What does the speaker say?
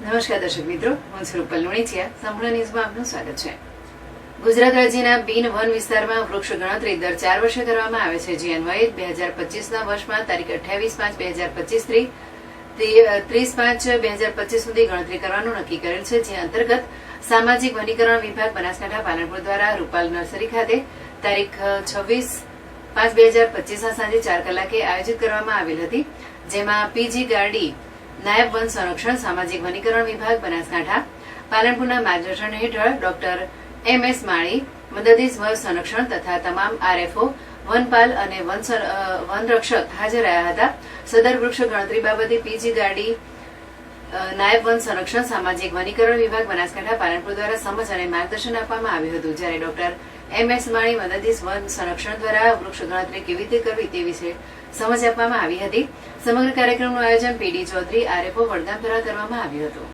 નમસ્કાર દર્શક મિત્રો, હું સ્વરૂપ રૂપલ લુણીચિયા. સંપૂર્ણ ન્યૂઝમાં આપનું સ્વાગત છે. ગુજરાત રાજ્યના બિન વન વિસ્તારમાં વૃક્ષ ગણતરી દર ચાર વર્ષે કરવામાં આવે છે. જે અન્વયે બે હજાર પચીસના વર્ષમાં તારીખ અઠ્યાવીસ પાંચ બે હજાર પચીસ ત્રીસ પાંચ બે હજાર પચીસ સુધી ગણતરી કરવાનું નક્કી કરેલ છે. જે અંતર્ગત સામાજિક વનીકરણ વિભાગ બનાસકાંઠા પાલનપુર દ્વારા રૂપાલ નર્સરી ખાતે તારીખ છવ્વીસ પાંચ બે હજાર પચીસના સાંજે ચાર કલાકે આયોજિત કરવામાં આવેલ હતી. જેમાં પીજી ગાર્ડી નાયબ વન સંરક્ષણ, સામાજિક વનીકરણ વિભાગ, બનાસકાંઠા. પાલનપુરના માર્ગદર્શન હેઠળ ડોક્ટર એમ એસ માળી મદદીશ વન સંરક્ષણ તથા તમામ આરએફઓ, વનપાલ અને વનરક્ષક હાજર રહ્યા હતા. સદર વૃક્ષ ગણતરી બાબતે પીજી ગાડી નાયબ વન સંરક્ષણ, સામાજિક વનીકરણ વિભાગ, બનાસકાંઠા, પાલનપુર દ્વારા સમજ અને માર્ગદર્શન આપવામાં આવ્યું હતું. જ્યારે ડોક્ટર એમ એસ માળી મદદીશ વન સંરક્ષણ દ્વારા વૃક્ષ ગણતરી કેવી રીતે કરવી તે વિશે સમજ આપવામાં આવી હતી. સમગ્ર કાર્યક્રમનું આયોજન પીડી ચૌધરી આરએફઓ વડગામ દ્વારા કરવામાં આવ્યું હતું.